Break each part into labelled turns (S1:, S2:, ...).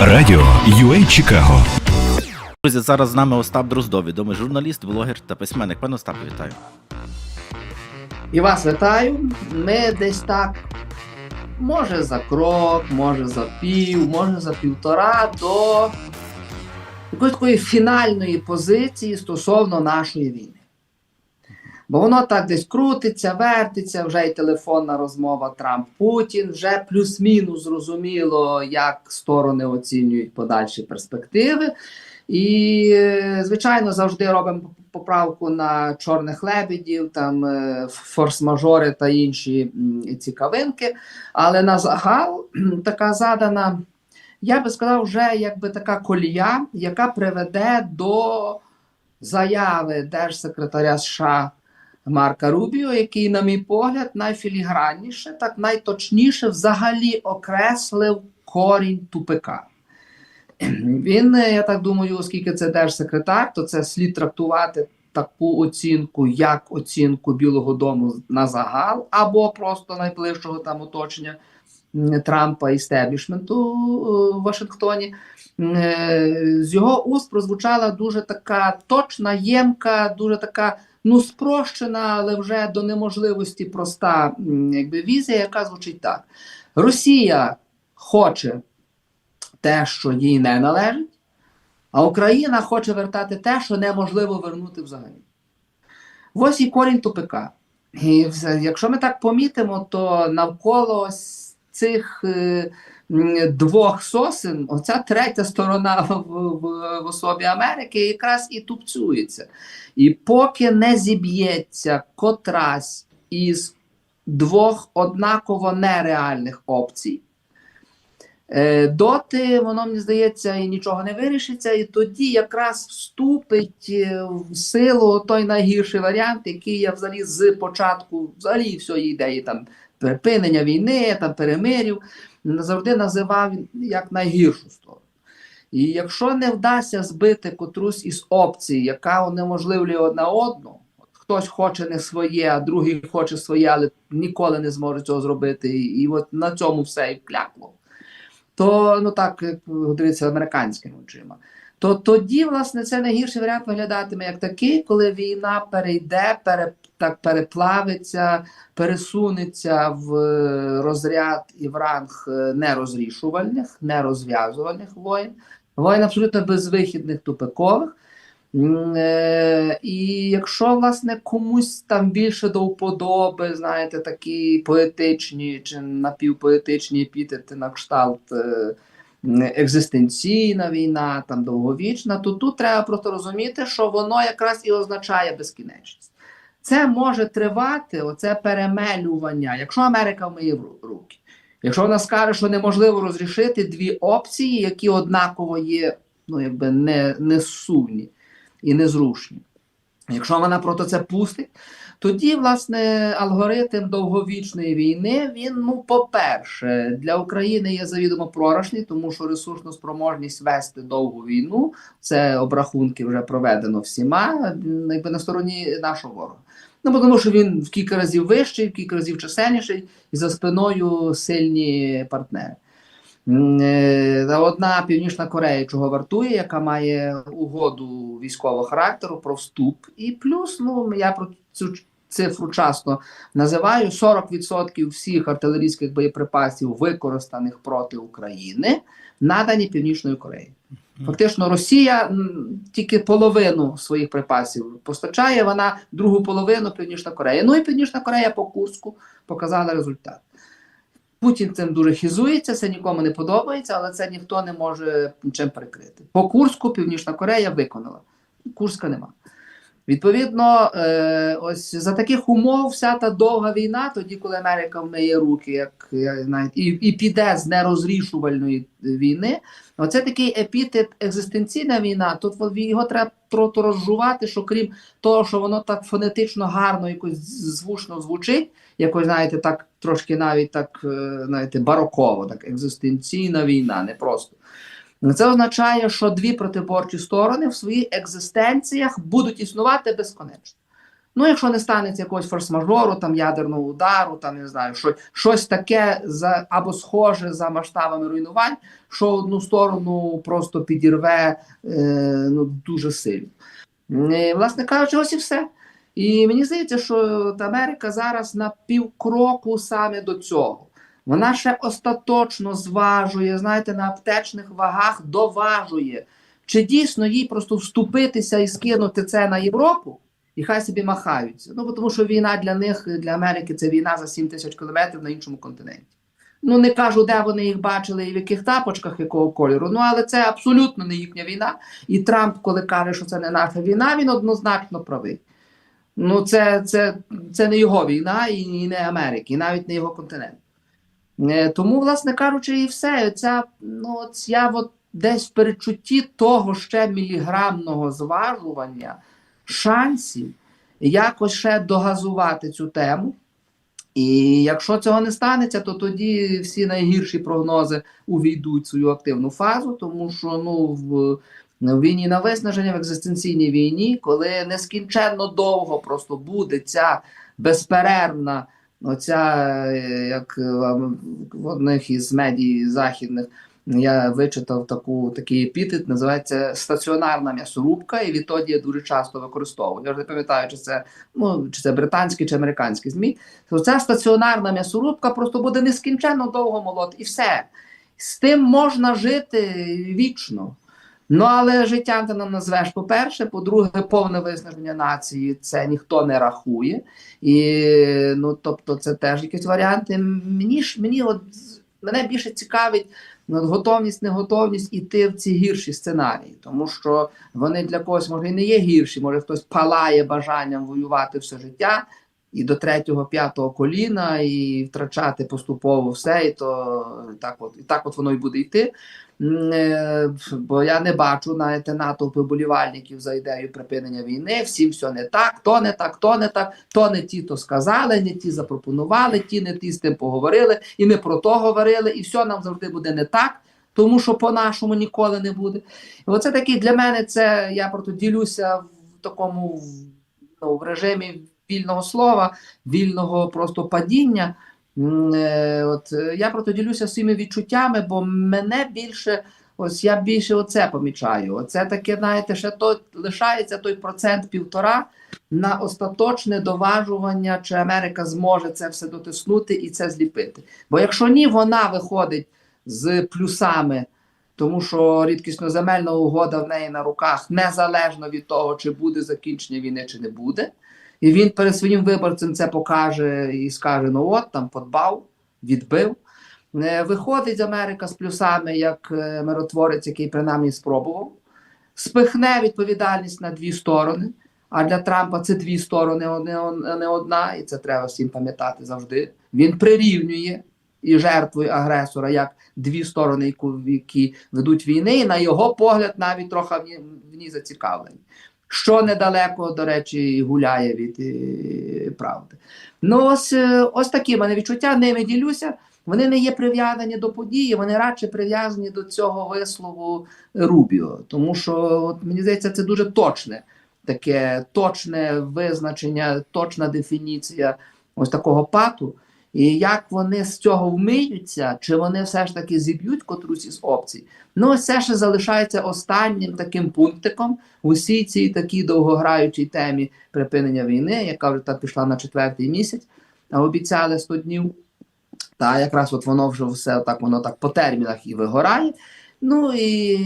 S1: Радіо UA Чикаго.
S2: Друзі, зараз з нами Остап Дроздов, відомий журналіст, блогер та письменник. Пане Остапе, вітаю.
S3: І вас вітаю. Ми десь так, може за крок, може за пів, може за півтора до якоїсь такої фінальної позиції стосовно нашої війни. Бо воно так десь крутиться, вертиться, вже й телефонна розмова Трамп-Путін, вже плюс-мінус зрозуміло, як сторони оцінюють подальші перспективи. І, звичайно, завжди робимо поправку на чорних лебедів, там е, форс-мажори та інші цікавинки. Але на загал така задана, я би сказав, вже якби така колія, яка приведе до заяви держсекретаря США Марка Рубіо, який, на мій погляд, найфілігранніше, так найточніше взагалі окреслив корінь тупика. Він, я так думаю, оскільки це держсекретар, то це слід трактувати таку оцінку, як оцінку Білого Дому на загал, або просто найближчого там оточення Трампа і стеблішменту е, в Вашингтоні. Е, З його уст прозвучала дуже така точна, ємка, дуже така. Ну, спрощена, але вже до неможливості проста якби, візія, яка звучить так: Росія хоче те, що їй не належить, а Україна хоче вертати те, що неможливо вернути взагалі. Ось і корінь тупика. І якщо ми так помітимо, то навколо цих е, двох сосен, оця третя сторона в, в, в особі Америки якраз і тупцюється. І поки не зіб'ється котрась із двох однаково нереальних опцій, Е, Доти, воно мені здається, і нічого не вирішиться, і тоді якраз вступить е, в силу той найгірший варіант, який я взагалі з початку взагалі всієї ідеї там припинення війни, там перемирів, завжди називав як найгіршу сторону. І якщо не вдасться збити котрусь із опцій, яка унеможливлює одна одну, хтось хоче не своє, а другий хоче своє, але ніколи не зможе цього зробити, і, от на цьому все і вклякло то ну так як дивиться американськими очима. То тоді, власне, це найгірший варіант виглядатиме як такий, коли війна перейде, пере, так переплавиться, пересунеться в е, розряд і в ранг е, нерозрішувальних, нерозв'язувальних воєн, воєн абсолютно безвихідних, тупикових. Е, І якщо власне комусь там більше до вподоби, знаєте, такі поетичні чи напівпоетичні епітети на кшталт екзистенційна війна, там довговічна, то тут треба просто розуміти, що воно якраз і означає безкінечність. Це може тривати, оце перемелювання, якщо Америка вмиє руки. Якщо вона скаже, що неможливо розрішити дві опції, які однаково є ну, якби не, несумні і незрушні. Якщо вона проти це пустить, тоді, власне, алгоритм довговічної війни, він, ну, по-перше, для України є завідомо програшний, тому що ресурсну спроможність вести довгу війну, це обрахунки вже проведено всіма, якби на стороні нашого ворога. Ну, тому що він в кілька разів вищий, в кілька разів чисельніший, і за спиною сильні партнери. Е, Одна Північна Корея чого вартує, яка має угоду військового характеру про вступ. І плюс, ну я про цю цифру часто називаю: 40% всіх артилерійських боєприпасів, використаних проти України, надані Північною Кореєю. Фактично, Росія тільки половину своїх припасів постачає, вона другу половину Північна Корея. Ну і Північна Корея по Курську показала результат. Путін цим дуже хізується, це нікому не подобається, але це ніхто не може нічим перекрити. По Курську Північна Корея виконала. Курська нема. Відповідно, е, ось за таких умов вся та довга війна, тоді, коли Америка вмиє руки, як навіть і, і піде з нерозрішувальної війни. Оце такий епітет екзистенційна війна. Тут його треба трохи розжувати, що крім того, що воно так фонетично гарно, якось звучно звучить, якось, знаєте, так трошки навіть так, е, знаєте, бароково, так екзистенційна війна, не просто. Це означає, що дві протиборчі сторони в своїх екзистенціях будуть існувати безконечно. Ну, якщо не станеться якогось форс-мажору, там ядерного удару, там не знаю, що, щось таке за або схоже за масштабами руйнувань, що одну сторону просто підірве е, ну, дуже сильно. Е, власне кажучи, ось і все. І мені здається, що Америка зараз на півкроку саме до цього. Вона ще остаточно зважує, знаєте, на аптечних вагах доважує. Чи дійсно їй просто вступитися і скинути це на Європу, і хай собі махаються. Ну, тому що війна для них, для Америки, це війна за 7 тисяч кілометрів на іншому континенті. Ну, не кажу, де вони їх бачили і в яких тапочках якого кольору. Ну, але це абсолютно не їхня війна. І Трамп, коли каже, що це не наша війна, він однозначно правий. Ну, це, це, це не його війна і, не Америки, і навіть не його континент. Е, Тому, власне кажучи, і все. Ця, ну, от я от десь в перечутті того ще міліграмного зважування шансів якось ще догазувати цю тему. І якщо цього не станеться, то тоді всі найгірші прогнози увійдуть в свою активну фазу, тому що ну в, в війні на виснаження, в екзистенційній війні, коли нескінченно довго просто буде ця безперервна, оця, е, як е, в одних із медій західних я вичитав таку, такий епітет, називається стаціонарна м'ясорубка, і відтоді я дуже часто використовую. Я вже не пам'ятаю, чи це, ну, чи це британські чи американські ЗМІ. То ця стаціонарна м'ясорубка просто буде нескінченно довго молоти, і все. З тим можна жити вічно. Ну, але життя ти нам назвеш, по-перше, по-друге, повне виснаження нації це ніхто не рахує. І ну, тобто, це теж якісь варіанти. Мені ж мені от мене більше цікавить ну, готовність, неготовність іти в ці гірші сценарії, тому що вони для когось може і не є гірші, може хтось палає бажанням воювати все життя. І до третього, п'ятого коліна, і втрачати поступово все, і то так от, і так от воно і буде йти. Е, Бо я не бачу знаєте, натовпи болівальників за ідею припинення війни. Всім все не так, то не так, то не так, то не ті, то сказали, не ті запропонували, ті не ті з тим поговорили, і ми про то говорили, і все нам завжди буде не так. Тому що по-нашому ніколи не буде. І оце такий для мене це я просто ділюся в такому ну, в режимі вільного слова, вільного просто падіння. Е, От е, я просто ділюся своїми відчуттями, бо мене більше, ось я більше оце помічаю. Оце таке, знаєте, ще то лишається той процент півтора на остаточне доважування, чи Америка зможе це все дотиснути і це зліпити. Бо якщо ні, вона виходить з плюсами. Тому що рідкісноземельна угода в неї на руках незалежно від того, чи буде закінчення війни, чи не буде. І він перед своїм виборцем це покаже і скаже: ну от там подбав, відбив. Е, Виходить з Америка з плюсами як е, миротворець, який принаймні спробував, спихне відповідальність на дві сторони. А для Трампа це дві сторони, не, одна, і це треба всім пам'ятати завжди. Він прирівнює і жертвою агресора як дві сторони, які ведуть війни, і на його погляд навіть трохи в ній зацікавлені. Що недалеко, до речі, гуляє від е, правди. Ну, ось, е, ось такі в мене відчуття, ними ділюся. Вони не є прив'язані до події, вони радше прив'язані до цього вислову Рубіо. Тому що от, мені здається, це дуже точне, таке точне визначення, точна дефініція ось такого пату. І як вони з цього вмиються, чи вони все ж таки зіб'ють котрусь із опцій? Ну, ось це ще залишається останнім таким пунктиком у всій цій такій довгограючій темі припинення війни, яка вже так пішла на четвертий місяць, обіцяли 100 днів. Та якраз от воно вже все так, воно так по термінах і вигорає. Ну і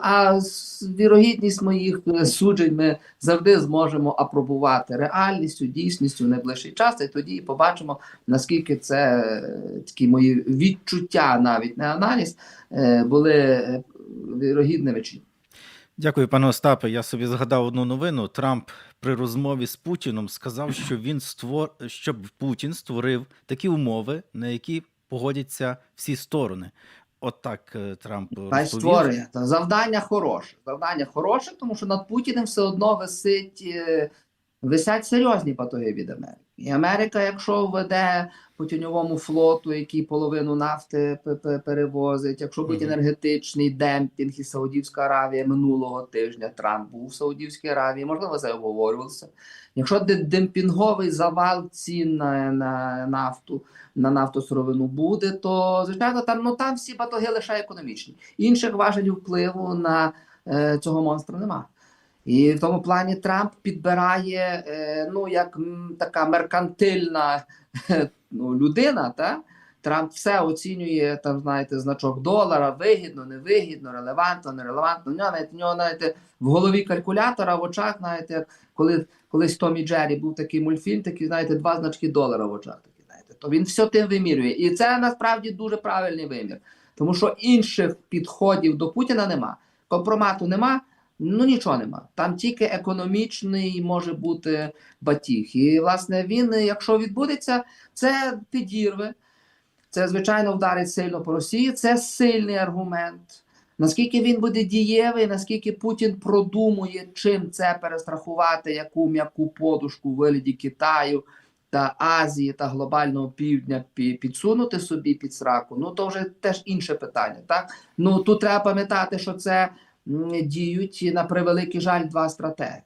S3: а вірогідність моїх е, суджень ми завжди зможемо апробувати реальністю, дійсністю в найближчий час, і тоді побачимо, наскільки це е, такі мої відчуття, навіть не аналіз, е, були вірогідними чи.
S2: Дякую, пане Остапе. Я собі згадав одну новину. Трамп при розмові з Путіном сказав, що він створ... щоб Путін створив такі умови, на які погодяться всі сторони. От е, Трамп
S3: Хай створення. Та Завдання хороше. Завдання хороше, тому що над Путіним все одно висить, е, висять серйозні патоги від Америки. І Америка, якщо введе по тіньовому флоту, який половину нафти перевозить, якщо буде
S2: Мгм.
S3: енергетичний демпінг і Саудівська Аравія минулого тижня Трамп був в Саудівській Аравії, можливо, це обговорювалося. Якщо демпінговий завал цін на, на нафту, на нафтосировину буде, то звичайно там ну там всі батоги лише економічні. Інших важелів впливу на е, цього монстра нема. І в тому плані Трамп підбирає е, ну як така меркантильна ну, людина, та Трамп все оцінює там, знаєте, значок долара, вигідно, невигідно, релевантно, нерелевантно. У нього навіть у нього знаєте, в голові калькулятора в очах, знаєте, коли колись Томі Джері був такий мультфільм, такий, знаєте, два значки долара в очах. Такі, знаєте, то він все тим вимірює. І це насправді дуже правильний вимір. Тому що інших підходів до Путіна нема. Компромату нема, ну нічого нема. Там тільки економічний може бути батіг. І, власне, він, якщо відбудеться, це підірве. Це, звичайно, вдарить сильно по Росії. Це сильний аргумент. Наскільки він буде дієвий, наскільки Путін продумує, чим це перестрахувати, яку м'яку подушку в вигляді Китаю та Азії та глобального півдня підсунути собі під сраку, ну то вже теж інше питання. Так ну тут треба пам'ятати, що це діють на превеликий жаль два стратеги.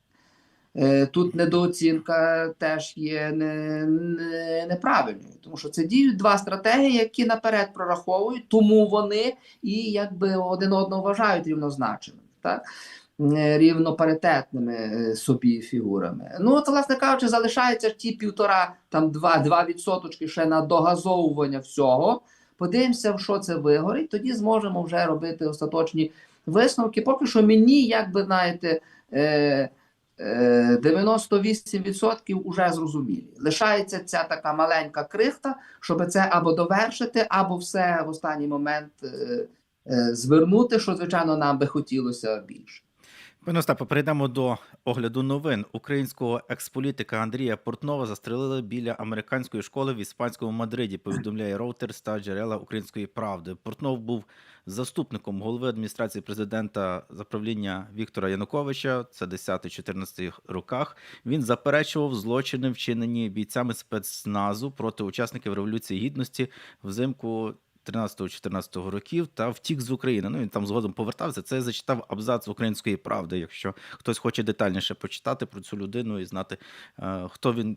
S3: Е, Тут недооцінка теж є не, не, неправильною, тому що це діють два стратеги, які наперед прораховують, тому вони і якби один одного вважають рівнозначними, так? Е, рівнопаритетними е, собі фігурами. Ну, от, власне кажучи, залишається ті півтора, там два, два відсоточки ще на догазовування всього. Подивимося, в що це вигорить, тоді зможемо вже робити остаточні висновки. Поки що мені, як би знаєте, е, е, 98% вже зрозумілі. Лишається ця така маленька крихта, щоб це або довершити, або все в останній момент е, е, звернути, що, звичайно, нам би хотілося більше.
S2: Пане Остапе, перейдемо до огляду новин. Українського експолітика Андрія Портнова застрелили біля американської школи в іспанському Мадриді. Повідомляє Reuters та джерела української правди. Портнов був заступником голови адміністрації президента за правління Віктора Януковича. Це 10-14 роках. Він заперечував злочини, вчинені бійцями спецназу проти учасників революції гідності взимку 13-14 років та втік з України. Ну він там згодом повертався. Це я зачитав абзац української правди. Якщо хтось хоче детальніше почитати про цю людину і знати, е, хто він,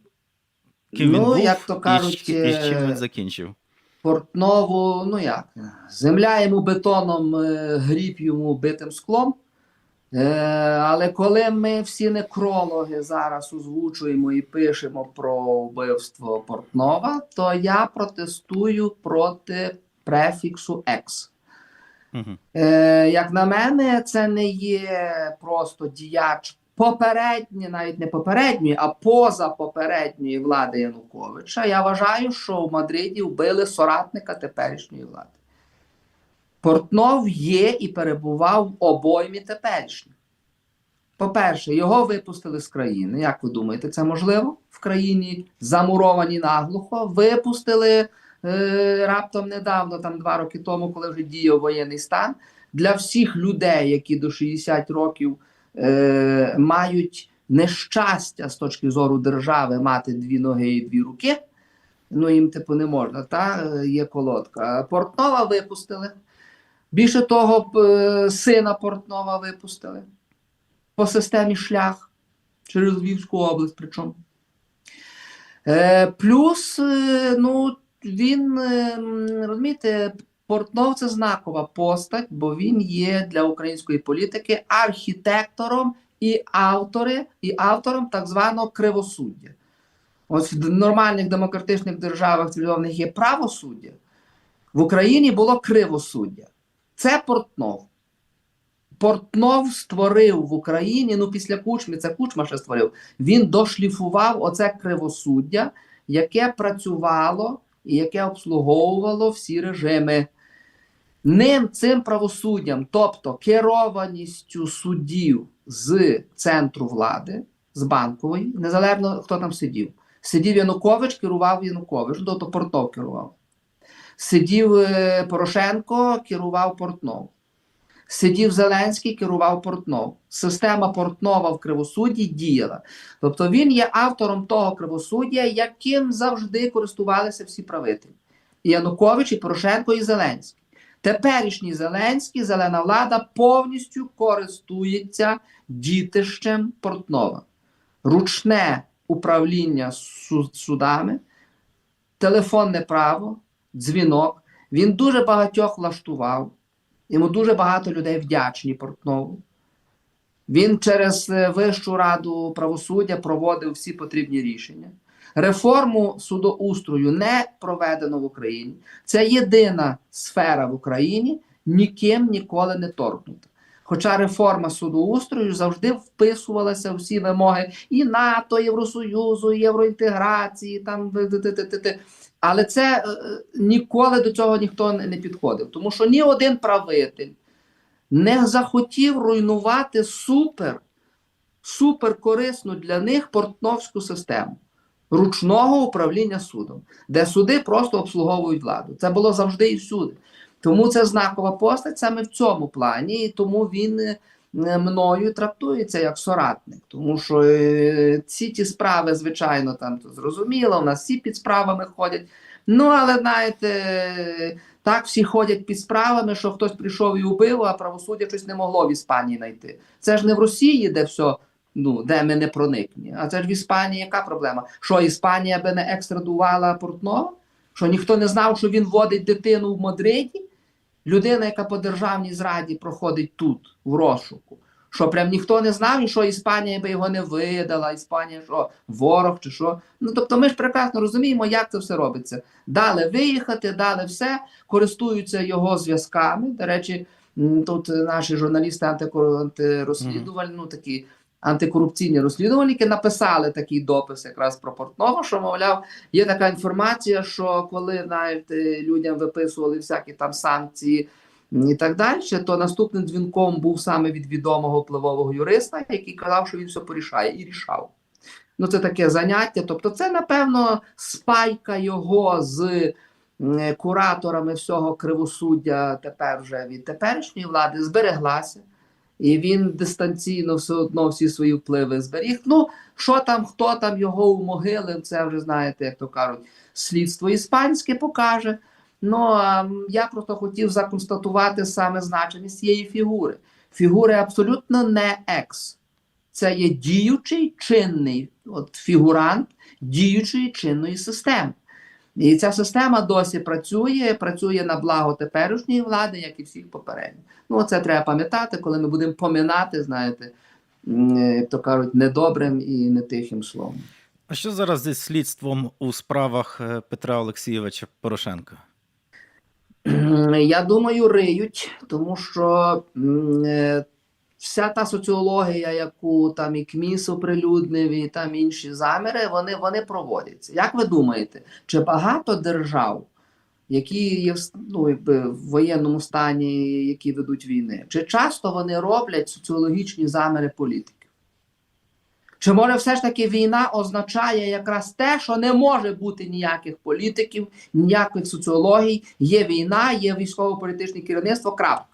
S2: ким він
S3: Ну,
S2: був
S3: як то кажуть,
S2: і з чим
S3: е,
S2: він закінчив.
S3: Портнову, ну як, земля йому бетоном, е, гріб йому битим склом. Е, але коли ми всі некрологи зараз озвучуємо і пишемо про вбивство Портнова, то я протестую проти префіксу екс.
S2: Угу.
S3: Е, як на мене, це не є просто діяч попередньої, навіть не попередньої, а поза попередньої влади Януковича. Я вважаю, що в Мадриді вбили соратника теперішньої влади. Портнов є і перебував в обоймі теперішньої. По-перше, його випустили з країни. Як ви думаєте, це можливо? В країні замуровані наглухо, випустили раптом недавно, там два роки тому, коли вже діяв воєнний стан, для всіх людей, які до 60 років е, мають нещастя з точки зору держави мати дві ноги і дві руки. Ну їм типу не можна, та е, є колодка. Портнова випустили. Більше того, е, сина Портнова випустили по системі шлях через Львівську область. Причому. Е, плюс, е, ну, він, е, розумієте, Портнов це знакова постать, бо він є для української політики архітектором і автори, і автором так званого кривосуддя. Ось в нормальних демократичних державах цивілізованих є правосуддя. В Україні було кривосуддя. Це Портнов. Портнов створив в Україні, ну після Кучми, це Кучма ще створив. Він дошліфував оце кривосуддя, яке працювало і яке обслуговувало всі режими. Ним цим правосуддям, тобто керованістю суддів з центру влади, з банкової, незалежно хто там сидів. Сидів Янукович, керував Янукович, ну, тобто Портнов керував. Сидів е, Порошенко, керував Портнов. Сидів Зеленський, керував Портнов. Система Портнова в кривосудді діяла. Тобто він є автором того кривосуддя, яким завжди користувалися всі правителі. І Янукович, і Порошенко, і Зеленський. Теперішній Зеленський, зелена влада повністю користується дітищем Портнова. Ручне управління су- судами, телефонне право, дзвінок. Він дуже багатьох влаштував. Йому дуже багато людей вдячні Портнову. Він через е, Вищу раду правосуддя проводив всі потрібні рішення. Реформу судоустрою не проведено в Україні. Це єдина сфера в Україні, ніким ніколи не торкнута. Хоча реформа судоустрою завжди вписувалася в всі вимоги і НАТО, Євросоюзу, і євроінтеграції, там т-т-т-т-т. Але це е, е, ніколи до цього ніхто не підходив, тому що ні один правитель не захотів руйнувати супер, супер корисну для них портновську систему ручного управління судом, де суди просто обслуговують владу. Це було завжди і всюди. Тому це знакова постать саме в цьому плані, і тому він е, мною трактується як соратник. Тому що е, ці ті справи, звичайно, там зрозуміло, у нас всі під справами ходять. Ну, але знаєте, так всі ходять під справами, що хтось прийшов і убив, а правосуддя щось не могло в Іспанії знайти. Це ж не в Росії, де все, ну, де ми не проникні. А це ж в Іспанії яка проблема? Що Іспанія би не екстрадувала Портнова? Що ніхто не знав, що він водить дитину в Мадриді? Людина, яка по державній зраді проходить тут, в розшуку. Що прям ніхто не знав, і що Іспанія би його не видала, Іспанія що ворог чи що. Ну тобто ми ж прекрасно розуміємо, як це все робиться. Дали виїхати, дали все, користуються його зв'язками. До речі, тут наші журналісти антирозслідувальні, ну такі антикорупційні розслідувальники написали такий допис якраз про Портнова, що мовляв, є така інформація, що коли навіть е, людям виписували всякі там санкції і так далі, то наступним дзвінком був саме від відомого впливового юриста, який казав, що він все порішає і рішав. Ну, це таке заняття. Тобто, це, напевно, спайка його з кураторами всього кривосуддя тепер вже від теперішньої влади збереглася. І він дистанційно все одно всі свої впливи зберіг. Ну, що там, хто там його умогилив, це вже знаєте, як то кажуть, слідство іспанське покаже. Ну а я просто хотів законстатувати саме значення цієї фігури. Фігури абсолютно не екс. Це є діючий чинний от, фігурант діючої чинної системи. І ця система досі працює, працює на благо теперішньої влади, як і всіх попередніх. Ну, це треба пам'ятати, коли ми будемо поминати, знаєте, як то кажуть, недобрим і не тихим словом.
S2: А що зараз зі слідством у справах е, Петра Олексійовича Порошенка?
S3: Я думаю, риють, тому що е, вся та соціологія, яку там і КМІС оприлюднив, і там інші заміри, вони, вони проводяться. Як ви думаєте, чи багато держав, які є ну, якби, в воєнному стані, які ведуть війни, чи часто вони роблять соціологічні заміри політиків? Чи може все ж таки війна означає якраз те, що не може бути ніяких політиків, ніяких соціологій, є війна, є військово-політичне керівництво, крапка.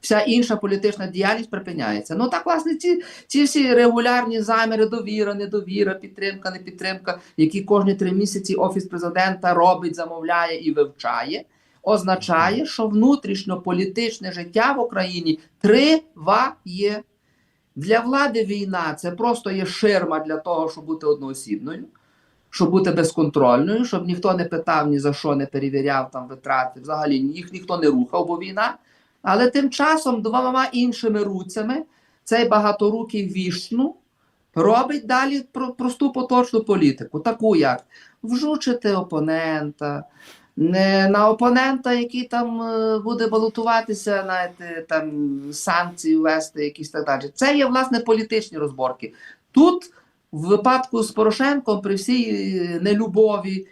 S3: Вся інша політична діяльність припиняється. Ну так, власне, ці, ці всі регулярні заміри, довіра, недовіра, підтримка, не підтримка, які кожні три місяці офіс президента робить, замовляє і вивчає, означає, що внутрішньополітичне життя в Україні триває. Для влади війна це просто є ширма для того, щоб бути одноосібною, щоб бути безконтрольною, щоб ніхто не питав ні за що, не перевіряв там витрати. Взагалі їх ніхто не рухав, бо війна. Але тим часом двома іншими руцями цей багаторукий вішну робить далі про- просту поточну політику, таку як вжучити опонента. Не на опонента, який там е, буде балотуватися, знаєте, там санкції ввести, якісь так далі. Це є власне політичні розборки. Тут, в випадку з Порошенком, при всій е, нелюбові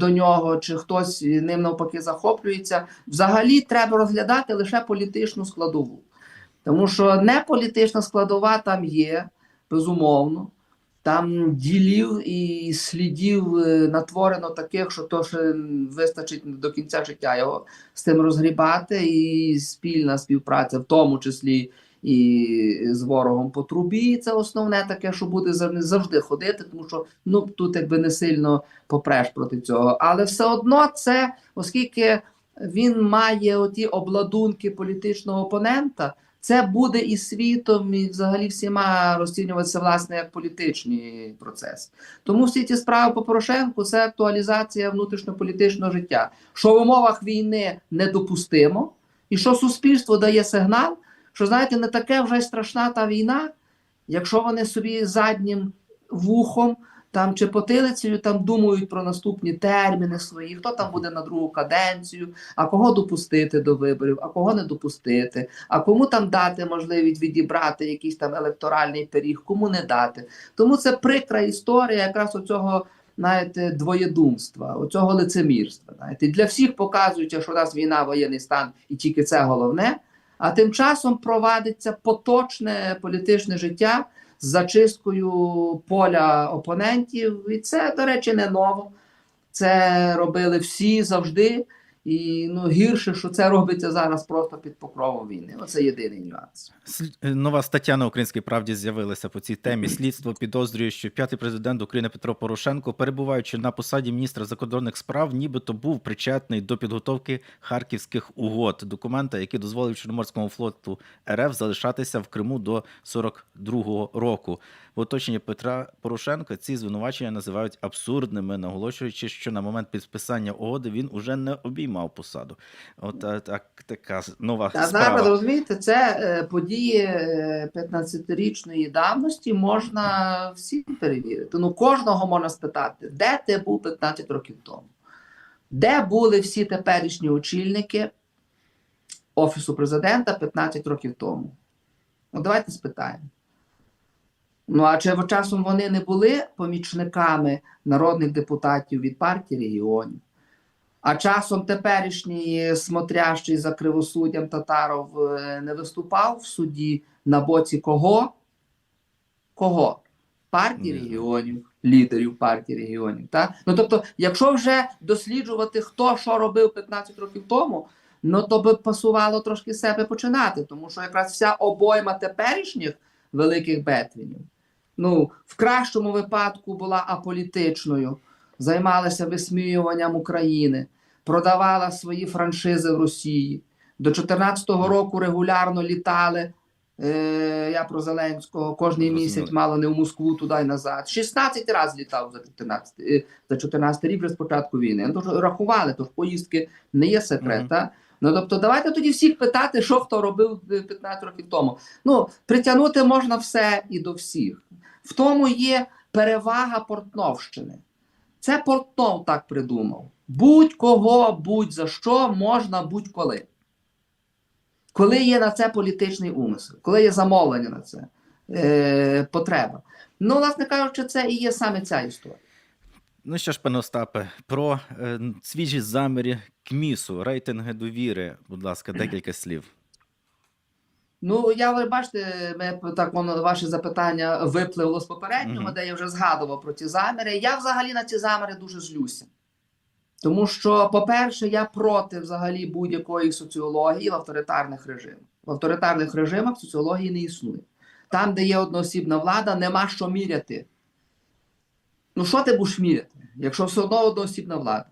S3: до нього, чи хтось ним навпаки захоплюється, взагалі треба розглядати лише політичну складову. Тому що не політична складова там є, безумовно. Там ділів і слідів е, натворено таких, що то ще вистачить до кінця життя його з тим розгрібати, і спільна співпраця, в тому числі і з ворогом по трубі. Це основне таке, що буде за- завжди ходити, тому що ну тут якби не сильно попреш проти цього. Але все одно це, оскільки він має оті обладунки політичного опонента. Це буде і світом, і взагалі всіма розцінюватися власне як політичний процес. Тому всі ці справи по Порошенку це актуалізація внутрішньополітичного життя, що в умовах війни недопустимо, і що суспільство дає сигнал, що знаєте, не таке вже страшна та війна, якщо вони собі заднім вухом там чи потилицею там думають про наступні терміни свої, хто там буде на другу каденцію, а кого допустити до виборів, а кого не допустити, а кому там дати можливість відібрати якийсь там електоральний пиріг, кому не дати. Тому це прикра історія якраз оцього. Знаєте, двоєдумства, оцього лицемірства. Знаєте, для всіх показують, що у нас війна, воєнний стан, і тільки це головне. А тим часом провадиться поточне політичне життя з зачисткою поля опонентів. І це, до речі, не ново. Це робили всі завжди. І ну, гірше, що це робиться зараз просто під покровом війни. Оце єдиний нюанс.
S2: Е, Нова стаття на Українській правді з'явилася по цій темі. Слідство підозрює, що п'ятий президент України Петро Порошенко, перебуваючи на посаді міністра закордонних справ, нібито був причетний до підготовки харківських угод, документа, який дозволив Чорноморському флоту РФ залишатися в Криму до 42-го року. В оточенні Петра Порошенка ці звинувачення називають абсурдними, наголошуючи, що на момент підписання угоди він уже не обіймав посаду. От е, так така нова справа.
S3: зараз розумієте, це е, події е, 15-річної давності можна всім перевірити. Ну кожного можна спитати, де ти був 15 років тому? Де були всі теперішні очільники Офісу президента 15 років тому? Ну, давайте спитаємо. Ну, а чи часом вони не були помічниками народних депутатів від партії регіонів? А часом теперішній смотрящий за кривосуддям Татаров е, не виступав в суді на боці кого? Кого? Партії
S2: Ні.
S3: регіонів, лідерів партії регіонів. Так? Ну тобто, якщо вже досліджувати, хто що робив 15 років тому, ну то би пасувало трошки себе починати, тому що якраз вся обойма теперішніх великих бетвінів, ну, в кращому випадку була аполітичною, займалася висміюванням України, продавала свої франшизи в Росії. До 2014 року регулярно літали. Е, я про Зеленського кожний місяць мало не в Москву туди й назад. 16 разів літав за 14, е, за 14 рік вже з початку війни. Ну, тож рахували, тож поїздки не є секрет. Ну тобто, давайте тоді всіх питати, що хто робив е, 15 років тому. Ну, притягнути можна все і до всіх. В тому є перевага Портновщини. Це Портнов так придумав. Будь-кого, будь-за що можна будь-коли. Коли є на це політичний умисел, коли є замовлення на це, е, потреба. Ну, власне кажучи, це і є саме ця історія.
S2: Ну що ж, пане Остапе, про е, свіжі заміри КМІСу, рейтинги довіри, будь ласка, декілька слів.
S3: Ну, я ви бачите, ми так воно ваше запитання випливло з попереднього, де я вже згадував про ці заміри. Я взагалі на ці заміри дуже злюся. Тому що, по-перше, я проти взагалі будь-якої соціології в авторитарних режимах. В авторитарних режимах соціології не існує. Там, де є одноосібна влада, нема що міряти. Ну, що ти будеш міряти, якщо все одно одноосібна влада?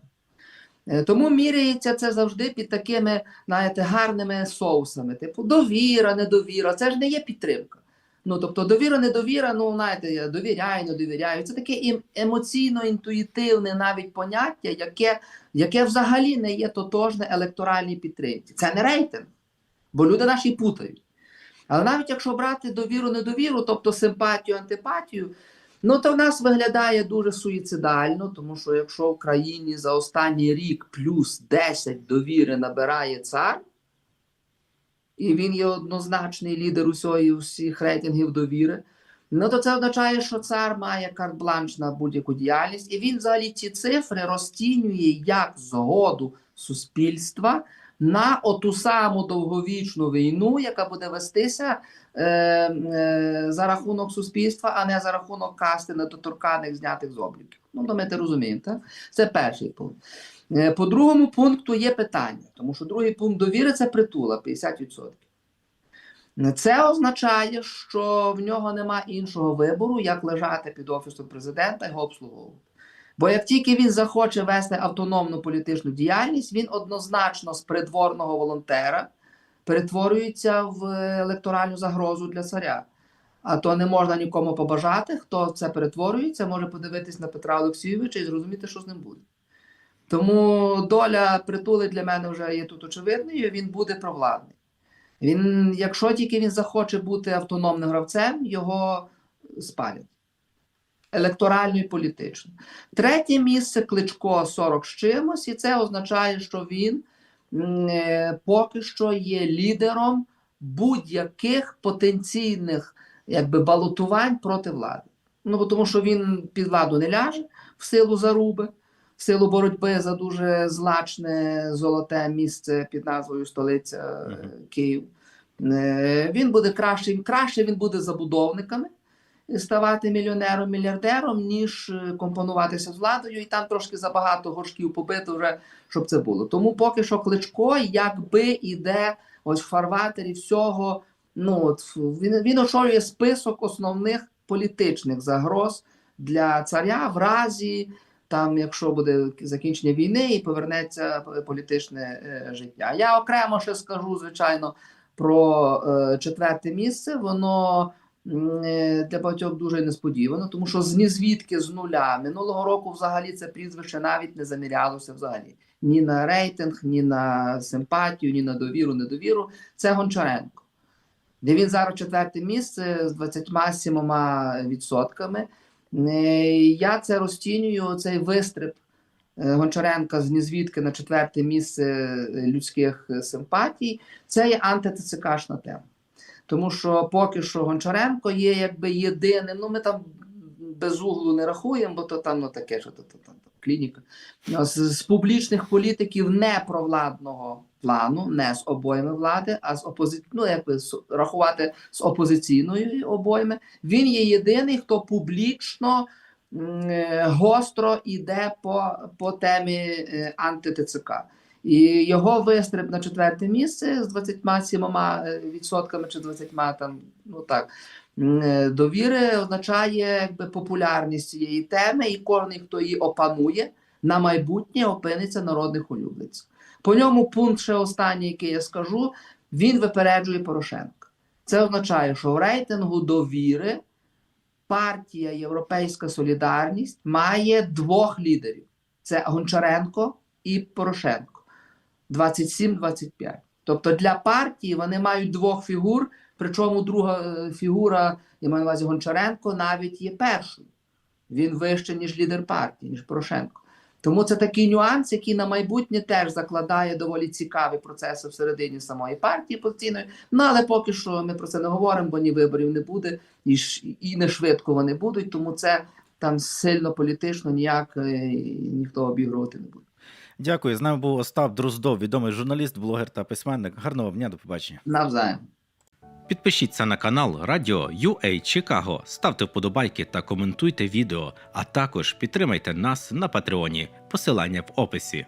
S3: Е, Тому міряється це завжди під такими, знаєте, гарними соусами. Типу, довіра, недовіра. Це ж не є підтримка. Ну, тобто, довіра, недовіра, ну, знаєте, я довіряю, не довіряю. Це таке ем- емоційно-інтуїтивне навіть поняття, яке, яке взагалі не є тотожне електоральній підтримці. Це не рейтинг, бо люди наші путають. Але навіть якщо брати довіру, недовіру, тобто симпатію, антипатію, ну то в нас виглядає дуже суїцидально, тому що якщо в країні за останній рік плюс 10 довіри набирає цар, і він є однозначний лідер усього всіх рейтингів довіри, ну то це означає, що цар має карт-бланш на будь-яку діяльність, і він взагалі ці цифри розцінює як згоду суспільства на оту саму довговічну війну, яка буде вестися за рахунок суспільства, а не за рахунок касти недоторканих, знятих з обліків. Ну, то ми це розуміємо, так? Це перший пункт. Е, По другому пункту є питання, тому що другий пункт довіри це притула 50%. Це означає, що в нього нема іншого вибору, як лежати під офісом президента і його обслуговувати. Бо як тільки він захоче вести автономну політичну діяльність, він однозначно з придворного волонтера перетворюється в електоральну загрозу для царя. А то не можна нікому побажати, хто це перетворюється, може подивитись на Петра Олексійовича і зрозуміти, що з ним буде. Тому доля притули для мене вже є тут очевидною, він буде провладний. Він, якщо тільки він захоче бути автономним гравцем, його спалять. Електорально і політично. Третє місце Кличко 40 з чимось, і це означає, що він поки що є лідером будь-яких потенційних якби, балотувань проти влади. Ну, тому що він під владу не ляже в силу заруби, в силу боротьби за дуже злачне золоте місце під назвою столиця е, Київ. Е, Він буде краще, краще він буде забудовниками ставати мільйонером, мільярдером, ніж е, компонуватися з владою, і там трошки забагато горшків побито вже, щоб це було. Тому поки що Кличко, якби іде ось в фарватері всього. Ну от він, він очолює список основних політичних загроз для царя в разі. Там, якщо буде закінчення війни і повернеться політичне е, життя. Я окремо ще скажу, звичайно, про е, четверте місце. Воно для багатьох дуже несподівано, тому що з нізвідки з нуля минулого року взагалі це прізвище навіть не замірялося взагалі. Ні на рейтинг, ні на симпатію, ні на довіру, недовіру. Це Гончаренко. Де він зараз четверте місце з 27 відсотками. Е, Я це розцінюю, цей вистриб е, Гончаренка з нізвідки на четверте місце е, людських е, симпатій. Це є антитицикашна тема. Тому що поки що Гончаренко є якби єдиним. Ну, ми там без углу не рахуємо, бо то там ну, таке, що то, то, там клініка. Ну, З, з публічних політиків не провладного плану, не з обойми влади, а з опози... ну, якби рахувати з опозиційної обойми. Він є єдиний, хто публічно е, гостро йде по, по темі е, анти-ТЦК. І його вистриб на четверте місце з 27 е, відсотками чи 20 там, ну так, е, довіри означає якби, популярність цієї теми, і кожен, хто її опанує, на майбутнє опиниться народних улюбленців. По ньому пункт ще останній, який я скажу, він випереджує Порошенка. Це означає, що в рейтингу довіри партія Європейська Солідарність має двох лідерів: це Гончаренко і Порошенко. 27-25. Тобто для партії вони мають двох фігур, причому друга е, фігура, я маю на увазі Гончаренко, навіть є першою. Він вище, ніж лідер партії, ніж Порошенко. Тому це такий нюанс, який на майбутнє теж закладає доволі цікаві процеси всередині самої партії постійної. Ну але поки що ми про це не говоримо, бо ні виборів не буде, і, і не швидко вони будуть, тому це там сильно політично ніяк е, ніхто обігрувати не буде.
S2: Дякую. З нами був Остап Дроздов, відомий журналіст, блогер та письменник. Гарного дня, до побачення.
S3: Навзаєм.
S1: Підпишіться на канал Радіо UA Чикаго, ставте вподобайки та коментуйте відео, а також підтримайте нас на Патреоні. Посилання в описі.